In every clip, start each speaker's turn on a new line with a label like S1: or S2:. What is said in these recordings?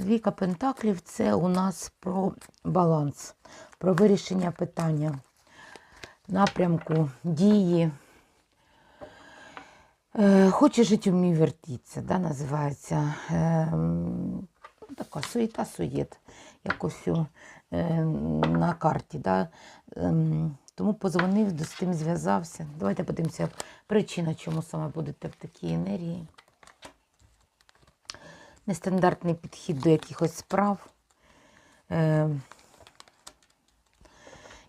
S1: Двійка Пентаклів це у нас про баланс, про вирішення питання, напрямку, дії. Е, Хоче жити, вмій вертіться, да, називається. Ем, ну, така суєта суєт, якось е, на карті. Да. Тому позвонив, з тим зв'язався. Давайте подивимося, причина, чому саме будете в такій енергії. Нестандартний підхід до якихось справ. Е,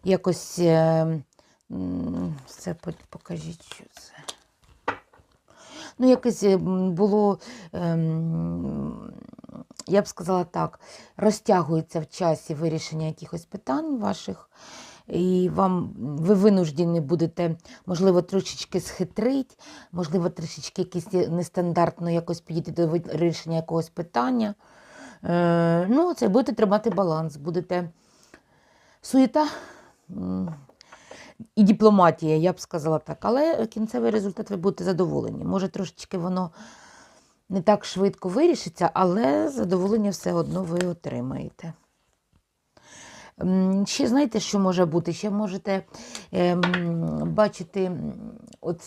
S1: якось е, це покажіть, що це. Ну, якось е, було, ем, я б сказала так, розтягується в часі вирішення якихось питань ваших, і вам ви винуждені будете, можливо, трошечки схитрить, можливо, трішечки якісь нестандартно якось підійти до вирішення якогось питання. Е, ну, це будете тримати баланс, будете суєта. і дипломатія, я б сказала так. Але кінцевий результат ви будете задоволені. Може, трошечки воно не так швидко вирішиться, але задоволення все одно ви отримаєте. Ще знаєте, що може бути? Ще можете ем, бачити, от,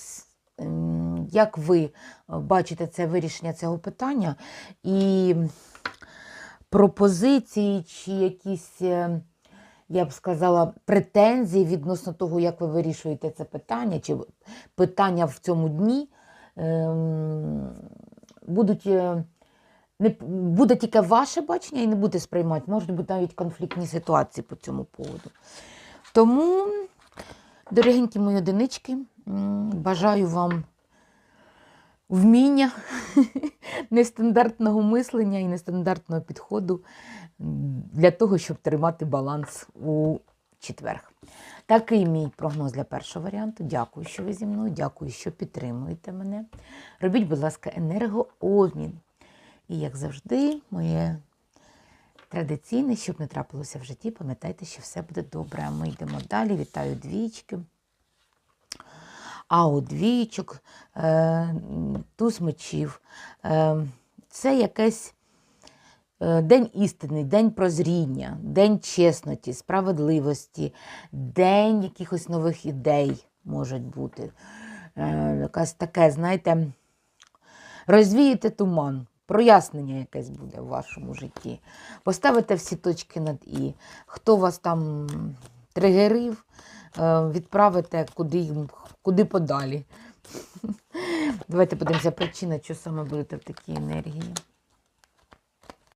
S1: ем, як ви бачите це вирішення цього питання, і пропозиції чи якісь. е, я б сказала, претензії відносно того, як ви вирішуєте це питання, чи питання в цьому дні ем, будуть. Не, буде тільки ваше бачення і не буде сприймати. Можуть бути навіть конфліктні ситуації по цьому поводу. Тому, дорогенькі мої одинички, бажаю вам вміння нестандартного мислення і нестандартного підходу для того, щоб тримати баланс у четверг. Такий мій прогноз для першого варіанту. Дякую, що ви зі мною. Дякую, що підтримуєте мене. Робіть, будь ласка, енергообмін. І, як завжди, моє традиційне, щоб не трапилося в житті, пам'ятайте, що все буде добре. Ми йдемо далі. Вітаю двічки. А у двічок, е, туз мечів. Е, це якесь е, день істини, день прозріння, день чесноті, справедливості, день якихось нових ідей можуть бути. Е, якась таке, знаєте, розвієте туман, прояснення якесь буде в вашому житті. Поставите всі точки над І. Хто вас там тригерив, е, відправите куди, куди подалі. Давайте подивимося причина, що саме будете в такій енергії.